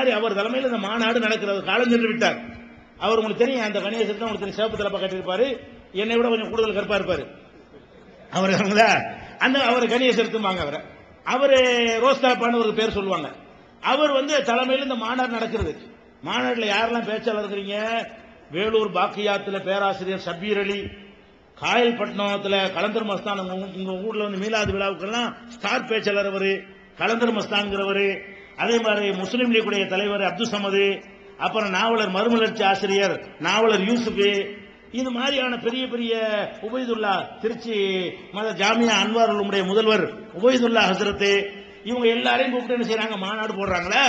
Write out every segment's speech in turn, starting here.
மாதிரி அவர் தலைமையில் இந்த மாநாடு நடக்கிறது. காலம் சென்று விட்டார். அவர் உங்களுக்கு தெரியும் அந்த கணேசத்தை உங்களுக்கு தெரியும். சிவப்பு தலைப்பா கட்டியிருப்பாரு. என்னை விட கொஞ்சம் கூடுதல் கருப்பா இருப்பாரு. அவர் அந்த அவர் கணேசன் எடுத்துமாங்க அவரை. அவரு ரோஸ் தலைப்பான்னு ஒரு பேர் சொல்லுவாங்க. அவர் வந்து தலைமையில் இந்த மாநாடு நடக்கிறது. மாநாடுல யாரெல்லாம் பேச்சாளர் இருக்கிறீங்க? வேலூர் பாக்கியாத்தில் பேராசிரியர் சபீர் அலி காயல்பட்டினத்துல கலந்தர் மஸ்தான். உங்க ஊரில் ஊர்ல வந்து மீலாது விழாவுக்கெல்லாம் ஸ்டார் பேச்சாளர் அவர் கலந்தர் மஸ்தான்கிறவர் அதே மாதிரி முஸ்லீம் லீக்குடைய தலைவர் அப்துல் சமது அப்புறம் நாவலர் மறுமலர்ச்சி ஆசிரியர் நாவலர் யூசுஃபு இது மாதிரியான பெரிய பெரிய உபயதுல்லா திருச்சி மத ஜாமியா அன்வார் உடைய முதல்வர் உபயதுல்லா ஹசரத்து இவங்க எல்லாரையும் கூப்பிட்டு என்ன செய்றாங்க? மாநாடு போடுறாங்களா?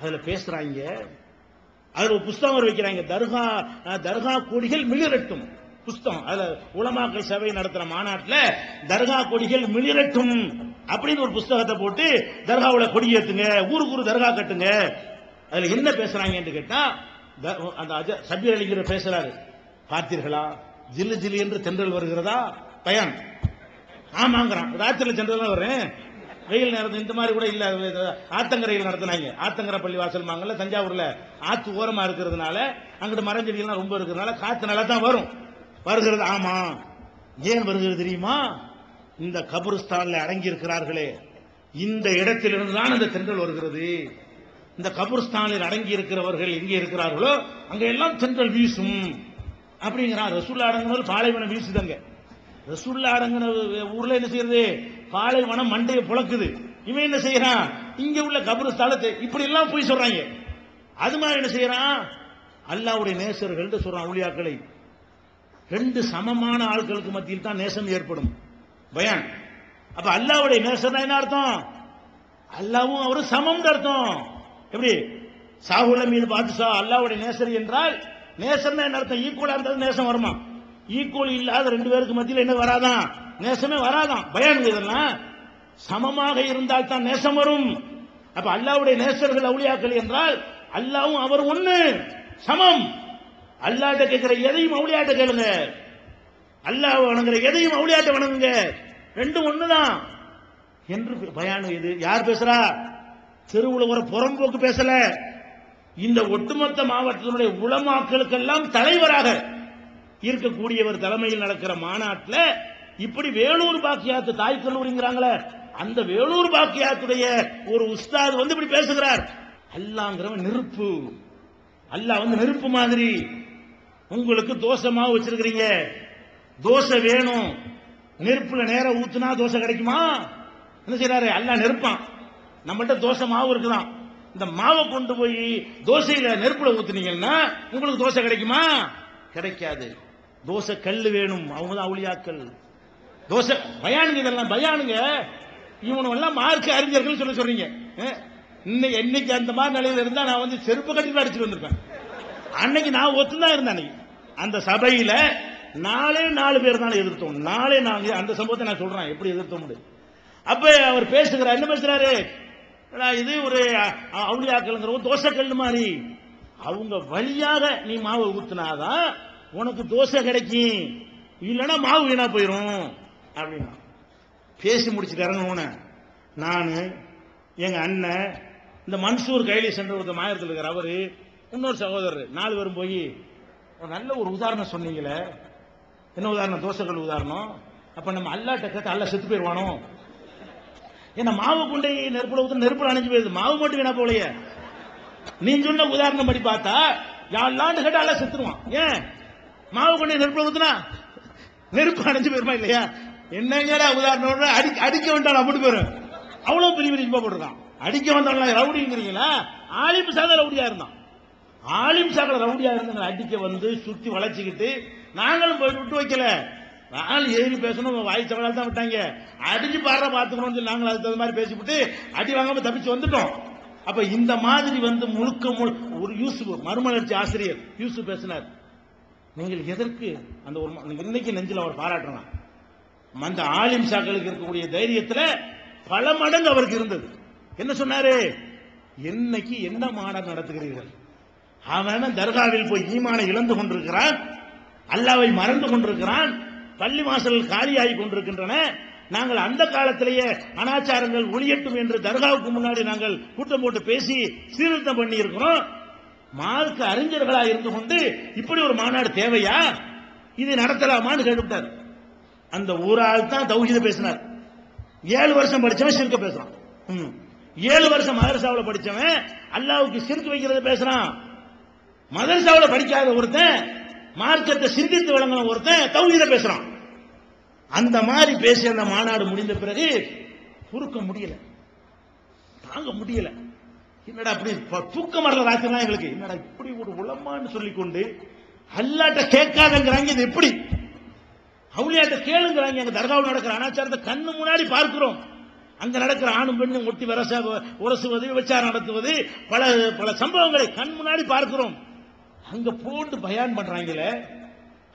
அதுல பேசுறாங்க. அதுல ஒரு புஸ்தகம் வைக்கிறாங்க தர்கா தர்கா கொடிகள் மிளிரட்டும். புஸ்தகம். அதுல உலமாக்கல் சபை நடத்துற மாநாட்டுல தர்கா கொடிகள் மிளிரட்டும் அப்படின்னு ஒரு புஸ்தகத்தை போட்டு தர்காவுல கொடி ஏத்துங்க ஊருக்கு ஊர் தர்கா கட்டுங்க. அதுல என்ன பேசுறாங்கன்னு கேட்டா த- அந்த அஜ- சபீர் அலிங்கிற பேசுறாரு. பார்த்தீர்களா? ஜில்லு ஜில்லு என்று தென்றல் வருகிறதா? பயன். ஆமாங்கிறான். ராத்திரில தென்றல் வர்றேன்? வெயில் நேரத்தில் இந்த மாதிரி கூட இல்ல. ஆத்தங்கரையில் நடத்துனாங்க. ஆத்தங்கரை பள்ளி வாசல் மாங்கல்ல தஞ்சாவூர்ல ஆத்து ஓரமா இருக்கிறதுனால அங்கிட்டு மரஞ்செடிகள்லாம் ரொம்ப இருக்கிறதுனால காத்து நல்லா தான் வரும். வருகிறது ஆமா. ஏன் வருகிறது தெரியுமா? இந்த கபருஸ்தான்ல அடங்கி இருக்கிறார்களே இந்த இடத்திலிருந்து தான் இந்த தென்றல் வருகிறது. இந்த கபருஸ்தானில் அடங்கி இருக்கிறவர்கள் எங்கே இருக்கிறார்களோ அங்கே எல்லாம் தென்றல் வீசும். அப்படிங்கிறான் ரசூல்லா அடங்கினவர் பாலைவனம் வீசுதங்க. ரசூல்லா அடங்கின ஊர்ல என்ன செய்யறது? பாலைவனம் மண்டையை புழக்குது. இவன் என்ன செய்யறான்? இங்க உள்ள கபருஸ்தானத்தை இப்படி எல்லாம் போய் சொல்றாங்க. அது மாதிரி என்ன செய்யறான்? அல்லாவுடைய நேசர்கள் சொல்றான் ஊழியாக்களை. ரெண்டு சமமான ஆட்களுக்கு மத்தியில் தான் நேசம் ஏற்படும். பயான். அப்ப அல்லாவுடைய நேசம் என்ன அர்த்தம்? அல்லாவும் அவரும் சமம் அர்த்தம். எப்படி? சாகுல மீது பாதுஷா அல்லாவுடைய நேசர் என்றால் நேசம் என்ன அர்த்தம்? ஈக்குவலா இருந்தது நேசம் வருமா? ஈக்குவல் இல்லாத ரெண்டு பேருக்கு மத்தியில் என்ன வராதான் நேசமே வராதான் பயான் இதெல்லாம் சமமாக இருந்தால் தான் நேசம் வரும். அப்ப அல்லாவுடைய நேசர்கள் அவுளியாக்கள் என்றால் அல்லாவும் அவர் ஒண்ணு. சமம். அல்லாட்ட கேட்கிற எதையும் அவுளியாட்ட கேளுங்க. அல்லாஹ் வணங்குற எதையும் அவுளியாட்ட வணங்குங்க. ரெண்டும் ஒண்ணுதான். என்று பயானம் இது. யார் பேசுறா? தெருவுல ஒரு புறம்போக்கு பேசல. இந்த ஒட்டுமொத்த மாவட்டத்தினுடைய உளமாக்களுக்கெல்லாம் தலைவராக இருக்கக்கூடியவர் தலைமையில் நடக்கிற மாநாட்டில் இப்படி வேலூர் பாக்கியாத்து தாய் கல்லூரிங்கிறாங்களே அந்த வேலூர் பாக்கியாத்துடைய ஒரு உஸ்தாது வந்து இப்படி பேசுகிறார். அல்லாங்கிறவன் நெருப்பு. அல்லாஹ் வந்து நெருப்பு மாதிரி. உங்களுக்கு தோசை மாவு வச்சிருக்கிறீங்க. தோசை வேணும். நெருப்புல நேரம் ஊத்துனா தோசை கிடைக்குமா? என்ன செய்யறாரு எல்லாம் நெருப்பான். நம்மள்ட்ட தோசை மாவு இருக்குதான். இந்த மாவை கொண்டு போய் தோசையில நெருப்புல ஊத்துனீங்கன்னா உங்களுக்கு தோசை கிடைக்குமா? கிடைக்காது. தோசை கல் வேணும். அவங்க தான் அவுளியாக்கள். தோசை பயானுங்க இதெல்லாம் பயானுங்க. இவனும் எல்லாம் மார்க் அறிஞர்கள் சொல்ல சொல்றீங்க. இன்னைக்கு என்னைக்கு அந்த மாதிரி நிலையில இருந்தா நான் வந்து செருப்பு கட்டி அடிச்சுட்டு வந்திருப்பேன். அன்னைக்கு நான் ஒத்துதான் இருந்தேன் அன்னைக்கு. அந்த சபையில நாலே நாலு பேர் தான் எதிர்த்தோம். நாளே நாங்க அந்த சம்பவத்தை நான் சொல்றேன். எப்படி எதிர்த்தோம் அப்ப அவர் பேசுகிறார். என்ன பேசுறாரு? இது ஒரு அவுளியாக்கள்ங்கிற தோசைக்கல் மாதிரி. அவங்க வழியாக நீ மாவு ஊத்துனாதான் உனக்கு தோசை கிடைக்கும். இல்லைன்னா மாவு வீணா போயிரும். அப்படின்னா. பேசி முடிச்சுட்டு உன நான் எங்க அண்ணன் இந்த மன்சூர் கைலி சென்ற ஒருத்தர் மாயத்தில் இருக்கிற அவரு இன்னொரு சகோதரர் நாலு பேரும் போய் நல்ல ஒரு உதாரணம் சொன்னீங்களே. என்ன உதாரணம்? தோசைகள் உதாரணம்? அப்ப நம்ம அல்லாட்ட கேட்டு அல்ல செத்து போயிடுவானோ ஏன்னா மாவு குண்டை நெருப்புல ஊத்து நெருப்புல அணைஞ்சு போயிருது. மாவு மட்டும் வீணா போலையே நீ சொன்ன உதாரணம் படி பார்த்தா யாழ்லாண்டு கேட்டா அல்ல செத்துருவான். ஏன்? மாவு கொண்டை நெருப்புல ஊத்துனா நெருப்பு அணைஞ்சு போயிருமா இல்லையா? என்னங்கடா உதாரணம் அடி அடிக்க வேண்டாம் அப்படி போயிடும் அவ்வளவு பெரிய பெரிய சும்மா போட்டிருக்கான். அடிக்க வந்தாங்களா ரவுடிங்கிறீங்களா? ஆலிம் சாதா ரவுடியா இருந்தான். ஆலிம் சாக்கட ரவுடியா இருந்தாங்க அடிக்க வந்து சுத்தி வளைச்சிக்கிட்டு நாங்களும் போய் விட்டு வைக்கல. நாங்கள் ஏறி பேசணும் வாய் சவலால் தான் விட்டாங்க. அடிச்சு பாடுற பார்த்துக்கணும்னு சொல்லி நாங்கள் அதுக்கு தகுந்த மாதிரி பேசிவிட்டு அடி வாங்காம தப்பிச்சு வந்துட்டோம். அப்ப இந்த மாதிரி வந்து முழுக்க முழு ஒரு யூசுப் மறுமலர்ச்சி ஆசிரியர் யூசுப் பேசினார். நீங்கள் எதற்கு அந்த ஒரு இன்னைக்கு நெஞ்சில் அவர் பாராட்டுறான் அந்த ஆலிம் சாக்களுக்கு இருக்கக்கூடிய தைரியத்தில் பல மடங்கு அவருக்கு இருந்தது. என்ன சொன்னாரு? என்னைக்கு என்ன மாடம் நடத்துகிறீர்கள்? அவன் தர்காவில் போய் ஈமானை இழந்து கொண்டிருக்கிறான்? அல்லாவை மறந்து கொண்டிருக்கிறான்? பள்ளி வாசல் காலியாகி கொண்டிருக்கின்றன. நாங்கள் அந்த காலத்திலேயே அனாச்சாரங்கள் ஒளியட்டும் என்று தர்காவுக்கு முன்னாடி நாங்கள் கூட்டம் போட்டு பேசி சீர்திருத்தம் பண்ணி இருக்கிறோம் மார்க்க அறிஞர்களா இருந்து கொண்டு இப்படி ஒரு மாநாடு தேவையா? இது நடத்தலாமான்னு கேட்டுவிட்டார் அந்த ஊரால் தான் தௌஹீத பேசினார். ஏழு வருஷம் படிச்சவன் சிறுக்க பேசுறான். ம். ஏழு வருஷம் மதரசாவில் படிச்சவன் அல்லாவுக்கு சிறுக்கு வைக்கிறத பேசுறான். மதரசாவில் படிக்காத ஒருத்தன் மார்க்கத்தை சிந்தித்து வழங்கின ஒருத்தன் தௌஹீத பேசுறான். அந்த மாதிரி பேசி அந்த மாநாடு முடிந்த பிறகு பொறுக்க முடியல. தாங்க முடியல. என்னடா அப்படி ப- தூக்கம் வரல ராத்திரிலாம் எங்களுக்கு? என்னடா இப்படி ஒரு உளமான்னு சொல்லிக்கொண்டு அல்லாட்ட கேட்காதங்கிறாங்க இது எப்படி? அவளியாட்ட கேளுங்கிறாங்க அங்க தர்காவில் நடக்கிற அனாச்சாரத்தை கண்ணு முன்னாடி பார்க்கிறோம். அங்க நடக்கிற ஆணும் பெண்ணும் ஒட்டி வரச உரசுவது விபச்சாரம் நடத்துவது பல பல சம்பவங்களை கண் முன்னாடி பார்க்கிறோம். அங்க போட்டு பயான் பண்றாங்களே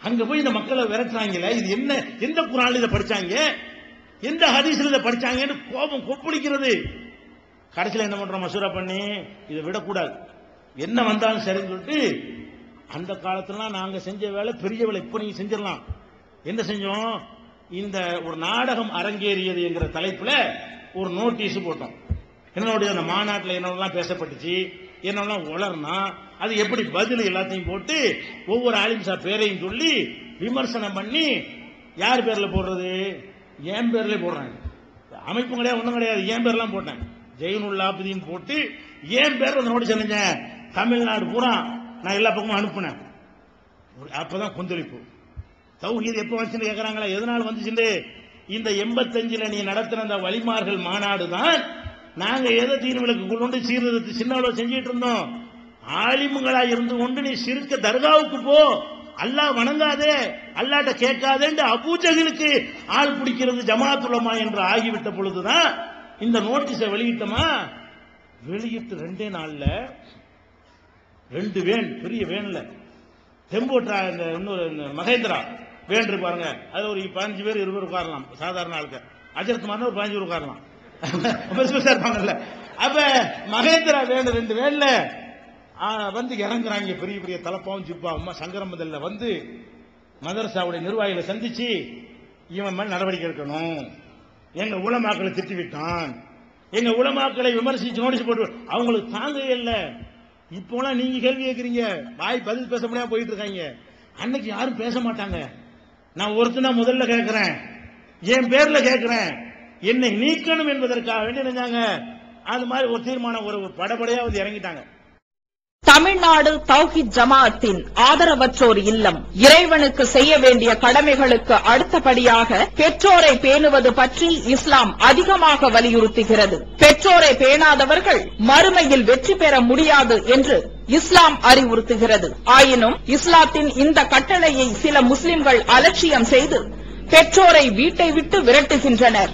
அங்க போய் இந்த மக்களை விரட்டுறாங்களே இது என்ன எந்த குரான் இதை படிச்சாங்க? எந்த ஹதீஸ்ல இதை படிச்சாங்கன்னு கோபம் கொப்பளிக்கிறது. கடைசியில் என்ன பண்றோம் மசூரா பண்ணி இதை விடக்கூடாது. என்ன வந்தாலும் சரின்னு சொல்லிட்டு அந்த காலத்துலலாம் நாங்க செஞ்ச வேலை பெரிய வேலை இப்போ நீங்க செஞ்சிடலாம். என்ன செஞ்சோம்? இந்த ஒரு நாடகம் அரங்கேறியது என்கிற தலைப்புல ஒரு நோட்டீஸ் போட்டோம். என்னுடைய அந்த மாநாட்டில் என்னென்னலாம் பேசப்பட்டுச்சு? என்னெல்லாம் உளர்னா அது எப்படி பதில் எல்லாத்தையும் போட்டு ஒவ்வொரு ஆலிம் சார் பேரையும் சொல்லி விமர்சனம் பண்ணி யார் பேரில் போடுறது? என் பேர்லேயே போடுறாங்க. அமைப்பும் கிடையாது ஒன்றும் கிடையாது. என் பேர்லாம் போட்டேன். ஜெயினுல்லாபதின்னு போட்டு என் பேர் வந்து நோட்டீஸ் செஞ்சேன் தமிழ்நாடு பூரா நான் எல்லா பக்கமும் அனுப்புனேன். ஒரு- அப்பதான் கொந்தளிப்பு. தௌஹீத் எப்போ வந்துச்சுன்னு கேட்குறாங்களா எதனால வந்துச்சுன்னு? இந்த எண்பத்தஞ்சில் நீ நடத்தின அந்த வழிமார்கள் மாநாடு தான் நாங்க எதை விளக்கு கொண்டு சீர்திருத்தி சின்ன அளவு செஞ்சிட்டு இருந்தோம். ஆலிமுங்களா இருந்து கொண்டு நீ சிறுக்க தர்காவுக்கு போ. அல்லாஹ் வணங்காதே அல்லாட்ட கேட்காதேன்னு அபூஜகளுக்கு ஆள் பிடிக்கிறது ஜமாத்துலமா என்று ஆகிவிட்ட பொழுதுதான் இந்த நோட்டீஸை வெளியிட்டோமா? வெளியிட்டு ரெண்டே நாள்ல ரெண்டு வேன் பெரிய வேன்ல. டெம்போட்ரா இந்த இன்னொரு மகேந்திரா வேன் இருக்கு பாருங்க. அது ஒரு பதினஞ்சு பேர் இருபது உட்காரலாம். சாதாரண ஆளுக்கு அஜரத் மாதிரி ஒரு பதினஞ்சு பேர் உட்காரலாம். பெருசு பெருசா இருப்பாங்கல்ல. அப்ப மகேந்திரா வேணும் ரெண்டு வேன்ல வந்து இறங்குறாங்க. பெரிய பெரிய தலப்பாவும் ஜிப்பாவும். சங்கரம்பதில் வந்து மதரசாவுடைய நிர்வாகிகளை சந்திச்சு இவன் மேல் நடவடிக்கை எடுக்கணும். எங்க உலமாக்களை திட்டி விட்டான் எங்க உலமாக்களை விமர்சிச்சு நோட்டீஸ் போட்டு அவங்களுக்கு தாங்க இல்லை. இப்போலாம் நீங்க கேள்வி கேட்குறீங்க வாய் பதில் பேச முடியாம போயிட்டு இருக்காங்க. அன்னைக்கு யாரும் பேச மாட்டாங்க. நான் ஒருத்தனா முதல்ல கேட்கிறேன் என் பேர்ல கேட்கிறேன் என்னை நீக்கணும் என்பதற்காக வேண்டி நினைச்சாங்க அது மாதிரி ஒரு தீர்மானம் ஒரு படபடையா வந்து இறங்கிட்டாங்க. தமிழ்நாடு தௌஹித் ஜமாஅத்தின் ஆதரவற்றோர் இல்லம். இறைவனுக்கு செய்ய வேண்டிய கடமைகளுக்கு அடுத்தபடியாக பெற்றோரை பேணுவது பற்றி இஸ்லாம் அதிகமாக வலியுறுத்துகிறது. பெற்றோரை பேணாதவர்கள் மறுமையில் வெற்றி பெற முடியாது என்று இஸ்லாம் அறிவுறுத்துகிறது. ஆயினும் இஸ்லாத்தின் இந்த கட்டளையை சில முஸ்லிம்கள் அலட்சியம் செய்து பெற்றோரை வீட்டை விட்டு விரட்டுகின்றனர்.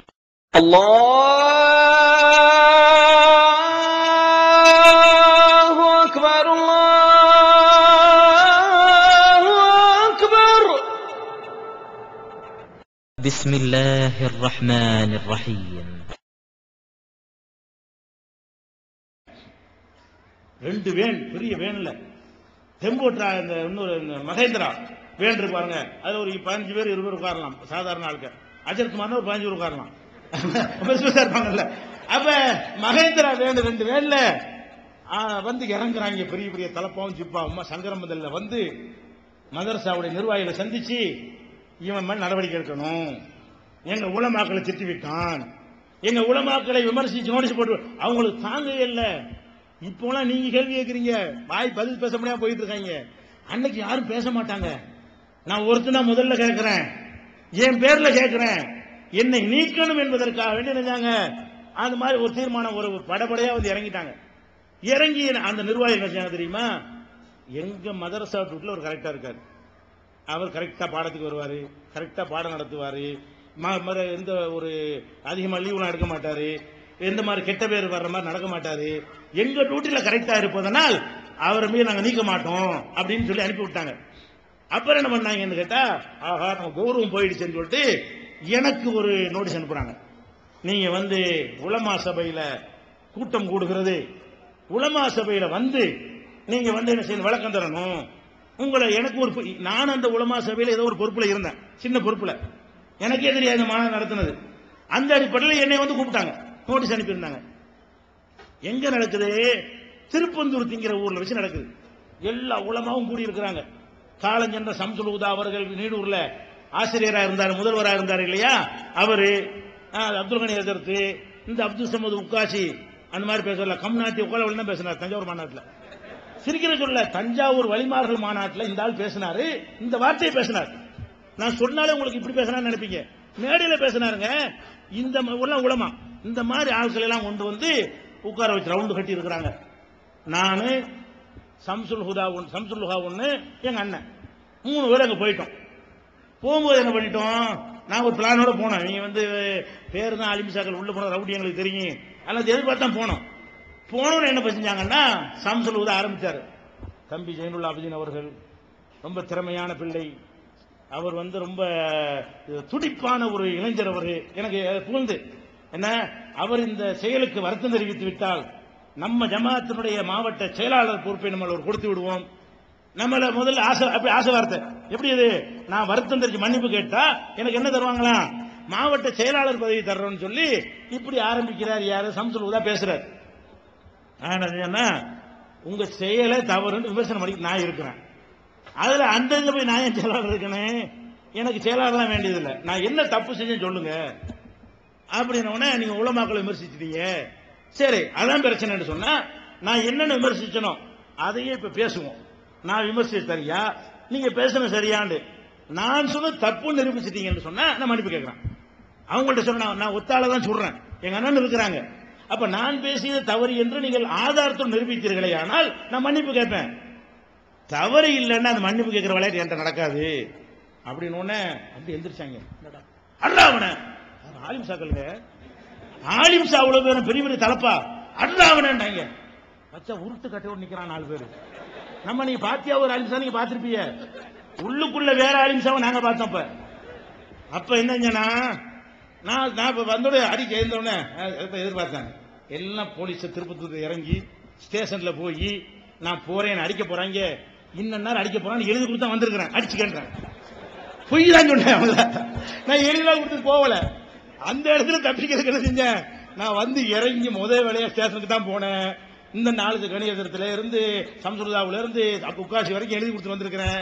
الله أكبر الله أكبر بسم الله الرحمن الرحيم ரெண்டு வேன் பெரிய வேன்ல டெம்போட்ரா இந்த இன்னொரு இந்த மகேந்திரா வேன் இருக்கு பாருங்க அதுல ஒரு பதினஞ்சு பேர் இருபது பேர் உட்காரலாம் சாதாரண ஆளுக்கு அஜித் குமார்னு ஒரு பதினஞ்சு பேர் உட்காரலாம் பெருசு பெருசா இருப்பாங்கல்ல. அப்ப மகேந்திரா வேண்டு ரெண்டு வேன்ல வந்து இறங்குறாங்க. பெரிய பெரிய தலப்பாவும் ஜிப்பாவும். சங்கரம்பதில் வந்து மதரசாவுடைய நிர்வாகிகளை சந்திச்சு இவன் மேல் நடவடிக்கை எடுக்கணும். எங்க உலமாக்களை திட்டி விட்டான். எங்க உலமாக்களை விமர்சிச்சு நோட்டீஸ் போட்டு அவங்களுக்கு தாங்கவே இல்லை. இப்போலாம் நீங்க கேள்வி கேட்குறீங்க. வாய் பதில் பேச முடியாம போயிட்டு இருக்காங்க. அன்னைக்கு யாரும் பேச மாட்டாங்க. நான் ஒருத்தனா முதல்ல கேட்கிறேன். என் பேர்ல கேட்கிறேன். என்னை நீக்கணும் என்பதற்காக வேண்டி நினைச்சாங்க அது மாதிரி ஒரு தீர்மானம் ஒரு படபடையா வந்து இறங்கிட்டாங்க. இறங்கி அந்த நிர்வாகி நினைச்சாங்க தெரியுமா? எங்க மதரசா வீட்டுல ஒரு கரெக்டா இருக்காரு. அவர் கரெக்டா பாடத்துக்கு வருவாரு கரெக்டா பாடம் நடத்துவாரு. எந்த ஒரு அதிகமா லீவ்லாம் எடுக்க மாட்டாரு. எந்த மாதிரி கெட்ட பேர் வர்ற மாதிரி நடக்க மாட்டாரு. எங்க டியூட்டில கரெக்டா இருப்பதனால் அவரை மீது நாங்க நீக்க மாட்டோம் அப்படின்னு சொல்லி அனுப்பி விட்டாங்க. அப்புறம் என்ன பண்ணாங்கன்னு கேட்டா ஆஹா நம்ம கௌரவம் போயிடுச்சுன்னு சொல்லிட்டு எனக்கு ஒரு நோட்டீஸ் அனுப்புறாங்க. நீங்க வந்து உலமா சபையில கூட்டம் கூடுகிறது. உலமா சபையில வந்து நீங்க வந்து என்ன செய்யணும் விளக்கம் தரணும். உங்களை எனக்கு ஒரு பொ- நான் அந்த உலமா சபையில ஏதோ ஒரு பொறுப்புல இருந்தேன். சின்ன பொறுப்புல. எனக்கே தெரியாது மாநாடு நடத்தினது. அந்த அடிப்படையில் என்னை வந்து கூப்பிட்டாங்க. நோட்டீஸ் அனுப்பியிருந்தாங்க. எங்க நடக்குது? திருப்பந்தூர் திங்கிற ஊர்ல வச்சு நடக்குது. எல்லா உலமாவும் கூடி இருக்கிறாங்க காலஞ்சென்ற சம்சுலூதா அவர்கள் நீடூர்ல ஆசிரியராக இருந்தார் முதல்வராக இருந்தார் இல்லையா? அவர் அப்துல் கனி எதிர்த்து இந்த அப்துல் சமது உக்காசி அந்த மாதிரி பேசல கம்நாட்டி உக்கலவள் தான் பேசினார் தஞ்சாவூர் மாநாட்டில். சிரிக்கிற சொல்ல தஞ்சாவூர் வழிமார்கள் மாநாட்டில் இந்த ஆள் பேசினாரு இந்த வார்த்தையை பேசினார். நான் சொன்னாலே உங்களுக்கு இப்படி பேசினான்னு நினைப்பீங்க. மேடையில் பேசினாருங்க இந்த ம- உலமா இந்த மாதிரி ஆட்கள் எல்லாம் கொண்டு வந்து உட்கார வச்சு ரவுண்டு கட்டி இருக்கிறாங்க. நான் சம்சுல் ஹுதா ஒன்று சம்சுல் ஹுதா ஒன்று எங்கள் அண்ணன். மூணு பேர் அங்கே போயிட்டோம். போகும்போது என்ன பண்ணிட்டோம்? நான் ஒரு பிளானோட போனோம். நீங்க வந்து பேர் தான் அலிமிசாக்கள் உள்ள போன ரவுடி எங்களுக்கு தெரியும். அதெல்லாம் எதிர்பார்த்து தான் போனோம். போனோன்னு என்ன செஞ்சாங்கன்னா சம்சுல் ஹுதா ஆரம்பித்தார் தம்பி ஜெயினுல்லா அபிதீன் அவர்கள் ரொம்ப திறமையான பிள்ளை. அவர் வந்து ரொம்ப துடிப்பான ஒரு இளைஞர் அவர். எனக்கு புகழ்ந்து. என்ன? அவர் இந்த செயலுக்கு வருத்தம் தெரிவித்து விட்டால் நம்ம ஜமாத்தினுடைய மாவட்ட செயலாளர் பொறுப்பை நம்ம அவர் கொடுத்து விடுவோம். நம்மள முதல்ல ஆசை அப்படி ஆசை வார்த்தை. எப்படி இது? நான் வருத்தம் தெரிஞ்சு மன்னிப்பு கேட்டா எனக்கு என்ன தருவாங்களாம் மாவட்ட செயலாளர் பதவி தர்றோம்னு சொல்லி இப்படி ஆரம்பிக்கிறார் யாரு? சம்சுல் உதா பேசுறாரு. நான் என்ன? உங்க செயலை தவறுன்னு விமர்சனம் பண்ணி நான் இருக்கிறேன். அதுல அந்த இதுல போய் நான் ஏன் செயலாளர் இருக்கேனே? எனக்கு செயலாளர்லாம் வேண்டியதில்லை. நான் என்ன தப்பு செஞ்சேன்னு சொல்லுங்க. அப்படின்ன நீங்க உலமாக்களை விமர்சிச்சிட்டீங்க. சரி அதான் பிரச்சனைன்னு சொன்னா நான் என்னென்ன விமர்சிச்சனோ அதையே இப்ப பேசுவோம். நான் விமர்சிச்சது சரியா? நீங்க பேசுன சரியாண்டு. நான் சொன்ன தப்பு நிரூபிச்சிட்டீங்கன்னு சொன்னா நான் மன்னிப்பு கேட்கிறேன் அவங்கள்ட்ட சொன்ன நான் ஒத்தால தான் சொல்றேன். எங்க அண்ணன் இருக்கிறாங்க. அப்ப நான் பேசியது தவறு என்று நீங்கள் ஆதாரத்தோடு நிரூபித்தீர்களே ஆனால் நான் மன்னிப்பு கேட்பேன். தவறு இல்லைன்னா அந்த மன்னிப்பு கேட்கிற விளையாட்டு என்கிட்ட நடக்காது. அப்படின்னு உடனே அப்படி எந்திரிச்சாங்க. அல்ல அவன. ஆலிம் சாக்களுங்க ஆலிம் சா அவ்வளவு பேரும் பெரிய பெரிய தலப்பா. அல்ல அவனண்டாங்க வச்சா உருட்டு கட்டையோடு நிக்கிறான் நாலு பேரு. நம்ம நீங்க பாத்தியா ஒரு அலிம்சா நீங்க பாத்திருப்பீங்க உள்ளுக்குள்ள வேற ஆலிம் நாங்க பார்த்தோம் அப்ப அப்ப என்னங்கன்னா நான் நான் இப்ப வந்தோட அடிக்க எழுந்தோடனே எதிர்பார்த்தேன். எல்லாம் போலீஸ் திருப்பத்தூர் இறங்கி ஸ்டேஷன்ல போய் நான் போறேன் அடிக்க போறாங்க. இன்ன நேரம் அடிக்க போறான்னு எழுதி கொடுத்தா வந்திருக்கிறேன். அடிச்சுக்கன்றேன் பொய் தான் சொன்னேன் அவங்கள. நான் எழுதிலாம் கொடுத்து போகல. அந்த இடத்துல தப்பிக்கிறதுக்கு என்ன செஞ்சேன்? நான் வந்து இறங்கி முதல் வேலையா ஸ்டேஷனுக்கு தான் போனேன். இந்த நாலு கணிதத்திலிருந்து இருந்து சம்சுருதாவுல இருந்து வரைக்கும் எழுதி கொடுத்து வந்திருக்கிறேன்.